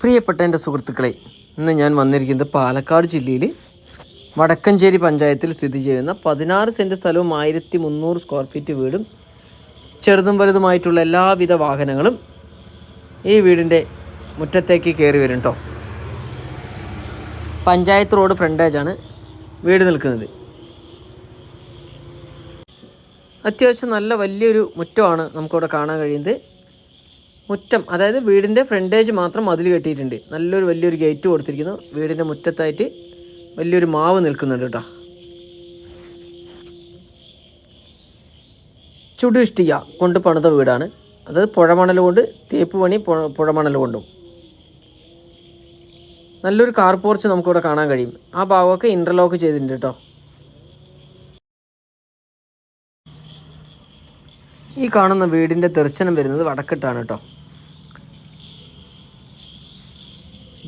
പ്രിയപ്പെട്ട എന്റെ സുഹൃത്തുക്കളെ ഇന്ന് ഞാൻ വന്നിരിക്കുന്നത് പാലക്കാട് ജില്ലയിൽ വടക്കഞ്ചേരി പഞ്ചായത്തിൽ സ്ഥിതി ചെയ്യുന്ന പതിനാറ് സെന്റ് സ്ഥലവും ആയിരത്തി മുന്നൂറ് സ്ക്വയർ ഫീറ്റ് വീടും ചെറുതും വലുതുമായിട്ടുള്ള എല്ലാവിധ വാഹനങ്ങളും ഈ വീടിന്റെ മുറ്റത്തേക്ക് കയറി വരും കേട്ടോ പഞ്ചായത്ത് റോഡ് ഫ്രണ്ടേജാണ് വീട് നിൽക്കുന്നത്. അത്യാവശ്യം നല്ല വലിയൊരു മുറ്റമാണ് നമുക്കിവിടെ കാണാൻ കഴിയുന്നത്. മുറ്റം അതായത് വീടിന്റെ ഫ്രണ്ടേജ് മാത്രം മതിൽ കെട്ടിയിട്ടുണ്ട്. നല്ലൊരു വലിയൊരു ഗേറ്റ് കൊടുത്തിരിക്കുന്നു. വീടിന്റെ മുറ്റത്തായിട്ട് വലിയൊരു മാവ് നിൽക്കുന്നുണ്ട് കേട്ടോ. ചുടുഷ്ടിക കൊണ്ട് പണിത വീടാണ്. അതായത് പുഴമണൽ കൊണ്ട് തേപ്പ് പണി പുഴ- പുഴമണൽ കൊണ്ടും. നല്ലൊരു കാർ പോർച്ച് നമുക്കിവിടെ കാണാൻ കഴിയും. ആ ഭാഗമൊക്കെ ഇന്റർലോക്ക് ചെയ്തിട്ടുണ്ട് കേട്ടോ. ഈ കാണുന്ന വീടിന്റെ ദർശനം വരുന്നത് വടക്കിട്ടാണ് കേട്ടോ.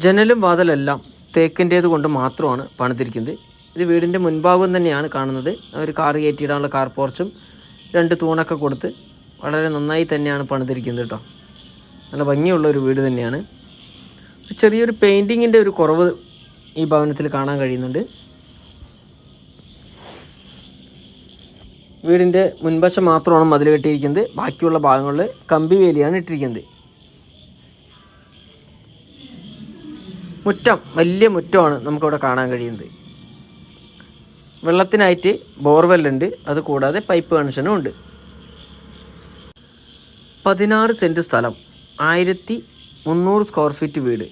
ജനലും വാതിലെല്ലാം തേക്കിന്റേത് കൊണ്ട് മാത്രമാണ് പണിതിരിക്കുന്നത്. ഇത് വീടിന്റെ മുൻഭാഗം തന്നെയാണ് കാണുന്നത്. ഒരു കാർ കയറ്റിയിടാനുള്ള കാർ പോർച്ചും രണ്ട് തൂണൊക്കെ കൊടുത്ത് വളരെ നന്നായി തന്നെയാണ് പണിതിരിക്കുന്നത് കേട്ടോ നല്ല ഭംഗിയുള്ള ഒരു വീട് തന്നെയാണ്. ചെറിയൊരു പെയിന്റിങ്ങിന്റെ ഒരു കുറവ് ഈ ഭവനത്തിൽ കാണാൻ കഴിയുന്നുണ്ട്. വീടിന്റെ മുൻവശം മാത്രമാണ് മതിൽ കെട്ടിയിരിക്കുന്നത്. ബാക്കിയുള്ള ഭാഗങ്ങളിൽ കമ്പി വേലിയാണ് ഇട്ടിരിക്കുന്നത്. മുറ്റം വലിയ മുറ്റമാണ് നമുക്കവിടെ കാണാൻ കഴിയുന്നത്. വെള്ളത്തിനായിട്ട് ബോർവെല്ലുണ്ട്. അത് കൂടാതെ പൈപ്പ് കണക്ഷനും ഉണ്ട്. പതിനാറ് സെന്റ് സ്ഥലം. ആയിരത്തി മുന്നൂറ് സ്ക്വയർ ഫീറ്റ് വീട്.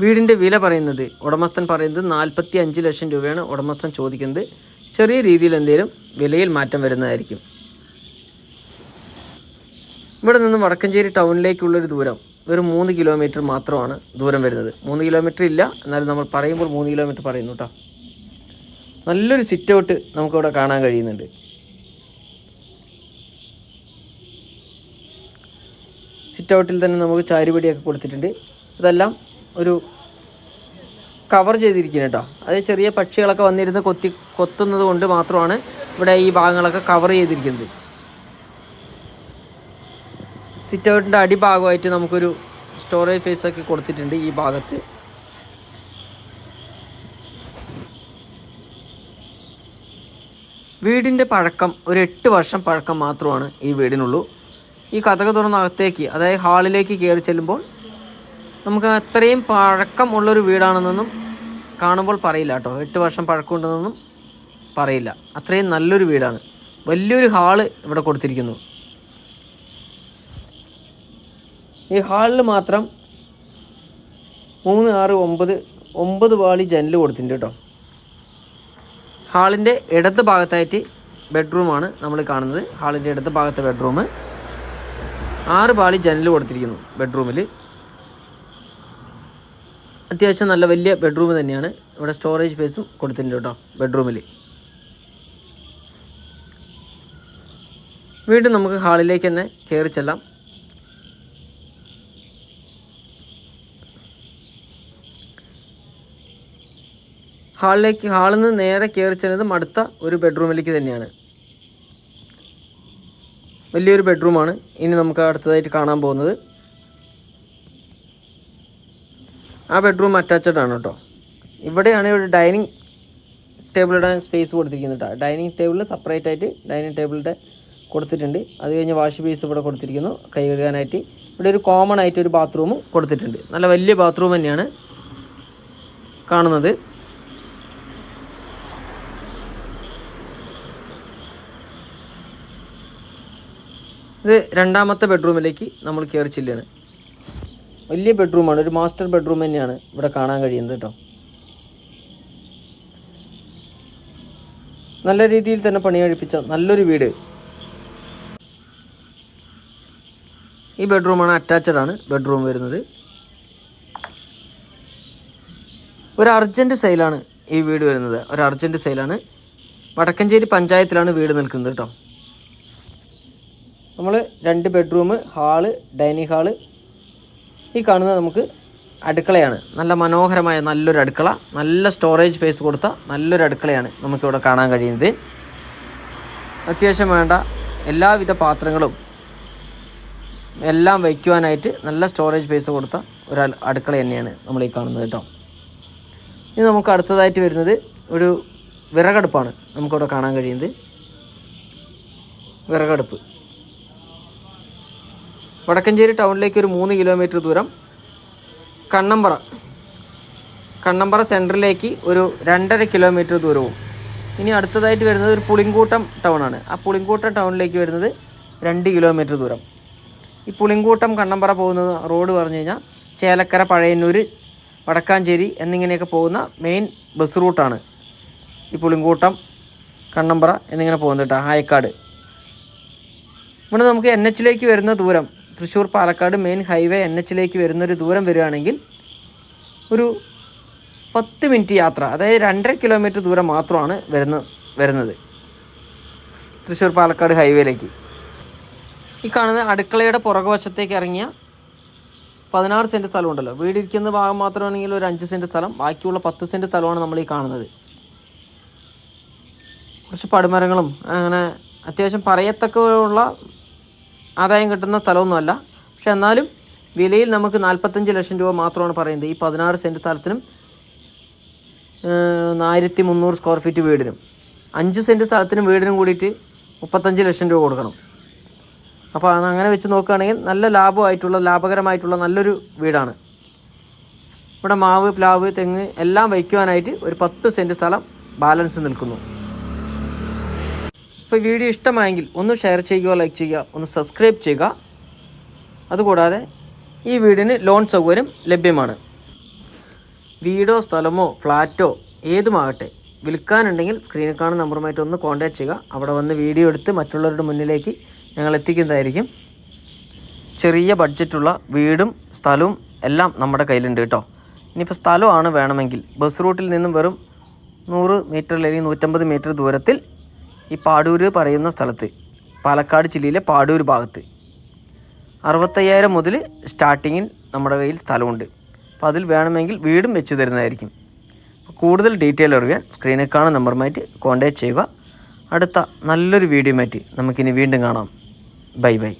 വീടിന്റെ വില പറയുന്നത് ഉടമസ്ഥൻ പറയുന്നത് നാൽപ്പത്തി അഞ്ച് ലക്ഷം രൂപയാണ് ഉടമസ്ഥൻ ചോദിക്കുന്നത്. ചെറിയ രീതിയിൽ എന്തെങ്കിലും വിലയിൽ മാറ്റം വരുന്നതായിരിക്കും. ഇവിടെ നിന്ന് വടക്കഞ്ചേരി ടൗണിലേക്കുള്ളൊരു ദൂരം. ഒരു മൂന്ന് കിലോമീറ്റർ മാത്രമാണ് ദൂരം വരുന്നത്. മൂന്ന് കിലോമീറ്റർ ഇല്ല. എന്നാലും നമ്മൾ പറയുമ്പോൾ മൂന്ന് കിലോമീറ്റർ പറയുന്നു കേട്ടോ നല്ലൊരു സിറ്റ് ഔട്ട് നമുക്കിവിടെ കാണാൻ കഴിയുന്നുണ്ട്. സിറ്റ് ഔട്ടിൽ തന്നെ നമുക്ക് ചാരുപടിയൊക്കെ കൊടുത്തിട്ടുണ്ട്. ഇതെല്ലാം ഒരു കവർ ചെയ്തിരിക്കുന്നു കേട്ടോ അത് ചെറിയ പക്ഷികളൊക്കെ വന്നിരുന്ന് കൊത്തി കൊത്തുന്നത് കൊണ്ട് മാത്രമാണ് ഇവിടെ ഈ ഭാഗങ്ങളൊക്കെ കവർ ചെയ്തിരിക്കുന്നത്. സിറ്റ് ഔട്ടിന്റെ അടിഭാഗമായിട്ട് നമുക്കൊരു സ്റ്റോറേജ് ഫേസ് ഒക്കെ കൊടുത്തിട്ടുണ്ട് ഈ ഭാഗത്ത്. വീടിന്റെ പഴക്കം ഒരു എട്ട് വർഷം പഴക്കം മാത്രമാണ് ഈ വീടിനുള്ളൂ. ഈ കഥക തുറന്ന അകത്തേക്ക് അതായത് ഹാളിലേക്ക് കയറി ചെല്ലുമ്പോൾ നമുക്ക് അത്രയും പഴക്കം ഉള്ളൊരു വീടാണെന്നൊന്നും കാണുമ്പോൾ പറയില്ല കേട്ടോ. എട്ട് വർഷം പഴക്കമുണ്ടെന്നൊന്നും പറയില്ല. അത്രയും നല്ലൊരു വീടാണ്. വലിയൊരു ഹാൾ ഇവിടെ കൊടുത്തിരിക്കുന്നു. ഈ ഹാളിൽ മാത്രം മൂന്ന് ആറ് ഒമ്പത് ഒമ്പത് വാളി ജനൽ കൊടുത്തിട്ടുണ്ട് കേട്ടോ. ഹാളിന്റെ ഇടത് ഭാഗത്തായിട്ട് ബെഡ്റൂമാണ് നമ്മൾ കാണുന്നത്. ഹാളിന്റെ ഇടത് ഭാഗത്തെ ബെഡ്റൂം. ആറ് പാളി ജനൽ കൊടുത്തിരിക്കുന്നു ബെഡ്റൂമിൽ. അത്യാവശ്യം നല്ല വലിയ ബെഡ്റൂം തന്നെയാണ്. ഇവിടെ സ്റ്റോറേജ് സ്പേസും കൊടുത്തിട്ടുണ്ട് കേട്ടോ ബെഡ്റൂമിൽ. വീണ്ടും നമുക്ക് ഹാളിലേക്ക് തന്നെ കയറി ചെല്ലാം. ഹാളിലേക്ക് ഹാളിൽ നിന്ന് നേരെ കയറി ചെന്നതും അടുത്ത ഒരു ബെഡ്റൂമിലേക്ക് തന്നെയാണ്. വലിയൊരു ബെഡ്റൂമാണ് ഇനി നമുക്ക് അടുത്തതായിട്ട് കാണാൻ പോകുന്നത്. ആ ബെഡ്റൂം അറ്റാച്ചഡ് ആണ് കേട്ടോ. ഇവിടെയാണ് ഒരു ഡൈനിങ് ടേബിൾ ഇടാൻ സ്പേസ് കൊടുത്തിരിക്കുന്നത് കേട്ടോ. ഡൈനിങ് ടേബിൾ സെപ്പറേറ്റ് ആയിട്ട് ഡൈനിങ് ടേബിളിന്റെ കൊടുത്തിട്ടുണ്ട്. അത് കഴിഞ്ഞ് വാഷ് ബേസ് ഇവിടെ കൊടുത്തിരിക്കുന്നു. കൈ കഴുകാനായിട്ട്. ഇവിടെ ഒരു കോമൺ ആയിട്ട് ഒരു ബാത്റൂമും കൊടുത്തിട്ടുണ്ട്. നല്ല വലിയ ബാത്റൂം തന്നെയാണ് കാണുന്നത്. ഇത് രണ്ടാമത്തെ ബെഡ്റൂമിലേക്ക് നമ്മൾ കയറി ചെല്ലുകയാണ്. വലിയ ബെഡ്റൂമാണ് ഒരു മാസ്റ്റർ ബെഡ്റൂം തന്നെയാണ് ഇവിടെ കാണാൻ കഴിയുന്നത് കേട്ടോ. നല്ല രീതിയിൽ തന്നെ പണി കഴിപ്പിച്ച നല്ലൊരു വീട്. ഈ ബെഡ്റൂമാണ് അറ്റാച്ചഡ് ആണ് ബെഡ്റൂം വരുന്നത്. ഒരു അർജന്റ് സെയിലാണ് ഈ വീട് വരുന്നത്. ഒരു അർജന്റ് സെയിലാണ് വടക്കഞ്ചേരി പഞ്ചായത്തിലാണ് വീട് നിൽക്കുന്നത് കേട്ടോ. നമ്മൾ രണ്ട് ബെഡ്റൂം ഹാൾ ഡൈനിങ് ഹാൾ ഈ കാണുന്നത് നമുക്ക് അടുക്കളയാണ്. നല്ല മനോഹരമായ നല്ലൊരു അടുക്കള നല്ല സ്റ്റോറേജ് സ്പേസ് കൊടുത്ത നല്ലൊരു അടുക്കളയാണ് നമുക്കിവിടെ കാണാൻ കഴിയുന്നത്. അത്യാവശ്യം വേണ്ട എല്ലാവിധ പാത്രങ്ങളും എല്ലാം വയ്ക്കുവാനായിട്ട് നല്ല സ്റ്റോറേജ് സ്പേസ് കൊടുത്ത ഒരു അടുക്കള തന്നെയാണ് നമ്മൾ ഈ കാണുന്നത് കേട്ടോ. ഇനി നമുക്ക് അടുത്തതായിട്ട് വരുന്നത് ഒരു വിറകടുപ്പാണ് നമുക്കിവിടെ കാണാൻ കഴിയുന്നത്. വിറകടുപ്പ്. വടക്കഞ്ചേരി ടൗണിലേക്ക് ഒരു മൂന്ന് കിലോമീറ്റർ ദൂരം കണ്ണമ്പറ കണ്ണമ്പറ സെന്ററിലേക്ക് ഒരു രണ്ടര കിലോമീറ്റർ ദൂരവും. ഇനി അടുത്തതായിട്ട് വരുന്നത് ഒരു പുളിങ്കൂട്ടം ടൗണാണ് ആ പുളിങ്കൂട്ടം ടൗണിലേക്ക് വരുന്നത് രണ്ട് കിലോമീറ്റർ ദൂരം. ഈ പുളിങ്കൂട്ടം കണ്ണമ്പറ പോകുന്ന റോഡ് പറഞ്ഞു കഴിഞ്ഞാൽ ചേലക്കര പഴയന്നൂർ വടക്കാഞ്ചേരി എന്നിങ്ങനെയൊക്കെ പോകുന്ന മെയിൻ ബസ് റൂട്ടാണ് ഈ പുളിങ്കൂട്ടം കണ്ണമ്പറ എന്നിങ്ങനെ പോകുന്നത് കേട്ടോ ആയക്കാട്. ഇവിടെ നമുക്ക് എൻ എച്ചിലേക്ക് വരുന്ന ദൂരം Thrissur Palakkad main highway N എച്ചിലേക്ക് വരുന്നൊരു ദൂരം വരികയാണെങ്കിൽ ഒരു പത്ത് മിനിറ്റ് യാത്ര അതായത് രണ്ടര കിലോമീറ്റർ ദൂരം മാത്രമാണ് വരുന്ന വരുന്നത്. തൃശ്ശൂർ പാലക്കാട് ഹൈവേയിലേക്ക്. ഈ കാണുന്ന അടുക്കളയുടെ പുറകുവശത്തേക്ക് ഇറങ്ങിയ പതിനാറ് സെന്റ് സ്ഥലമുണ്ടല്ലോ. വീടിരിക്കുന്ന ഭാഗം മാത്രമാണെങ്കിൽ ഒരു അഞ്ച് സെന്റ് സ്ഥലം ബാക്കിയുള്ള പത്ത് സെന്റ് സ്ഥലമാണ് നമ്മൾ ഈ കാണുന്നത്. കുറച്ച് പടുമരങ്ങളും അങ്ങനെ അത്യാവശ്യം പറയത്തക്കുള്ള ആദായം കിട്ടുന്ന സ്ഥലമൊന്നുമല്ല. പക്ഷെ എന്നാലും വിലയിൽ നമുക്ക് നാൽപ്പത്തഞ്ച് ലക്ഷം രൂപ മാത്രമാണ് പറയുന്നത്. ഈ പതിനാറ് സെന്റ് സ്ഥലത്തിനും ആയിരത്തി മുന്നൂറ് സ്ക്വയർ ഫീറ്റ് വീടിനും. അഞ്ച് സെന്റ് സ്ഥലത്തിനും വീടിനും കൂടിയിട്ട് മുപ്പത്തഞ്ച് ലക്ഷം രൂപ കൊടുക്കണം. അപ്പോൾ അങ്ങനെ വെച്ച് നോക്കുകയാണെങ്കിൽ നല്ല ലാഭമായിട്ടുള്ള ലാഭകരമായിട്ടുള്ള നല്ലൊരു വീടാണ്. ഇവിടെ മാവ് പ്ലാവ് തെങ്ങ് എല്ലാം വയ്ക്കുവാനായിട്ട് ഒരു പത്ത് സെന്റ് സ്ഥലം ബാലൻസ് നിൽക്കുന്നു. ഇപ്പോൾ വീഡിയോ ഇഷ്ടമായെങ്കിൽ ഒന്ന് ഷെയർ ചെയ്യുക ലൈക്ക് ചെയ്യുക ഒന്ന് സബ്സ്ക്രൈബ് ചെയ്യുക. അതുകൂടാതെ ഈ വീടിന് ലോൺ സൗകര്യം ലഭ്യമാണ്. വീടോ സ്ഥലമോ ഫ്ലാറ്റോ ഏതുമാകട്ടെ വിൽക്കാനുണ്ടെങ്കിൽ സ്ക്രീനിൽ കാണുന്ന നമ്പറുമായിട്ട് ഒന്ന് കോൺടാക്ട് ചെയ്യുക. അവിടെ വന്ന് വീഡിയോ എടുത്ത് മറ്റുള്ളവരുടെ മുന്നിലേക്ക് ഞങ്ങൾ എത്തിക്കുന്നതായിരിക്കും. ചെറിയ ബഡ്ജറ്റുള്ള വീടും സ്ഥലവും എല്ലാം നമ്മുടെ കയ്യിലുണ്ട് കേട്ടോ. ഇനിയിപ്പോൾ സ്ഥലമാണ് വേണമെങ്കിൽ. ബസ് റൂട്ടിൽ നിന്നും വെറും നൂറ് മീറ്റർ അല്ലെങ്കിൽ നൂറ്റമ്പത് മീറ്റർ ദൂരത്തിൽ ഈ പാടൂര് പറയുന്ന സ്ഥലത്ത് പാലക്കാട് ജില്ലയിലെ പാടൂർ ഭാഗത്ത്. അറുപത്തയ്യായിരം മുതൽ സ്റ്റാർട്ടിങ്ങിൽ നമ്മുടെ കയ്യിൽ സ്ഥലമുണ്ട്. അപ്പോൾ അതിൽ വേണമെങ്കിൽ വീടും വെച്ച് തരുന്നതായിരിക്കും. കൂടുതൽ ഡീറ്റെയിൽ അറിയാൻ സ്ക്രീനിൽ കാണുന്ന നമ്പറുമായിട്ട് കോൺടാക്റ്റ് ചെയ്യുക. അടുത്ത നല്ലൊരു വീഡിയോ മാറ്റി നമുക്കിനി വീണ്ടും കാണാം. Bye bye.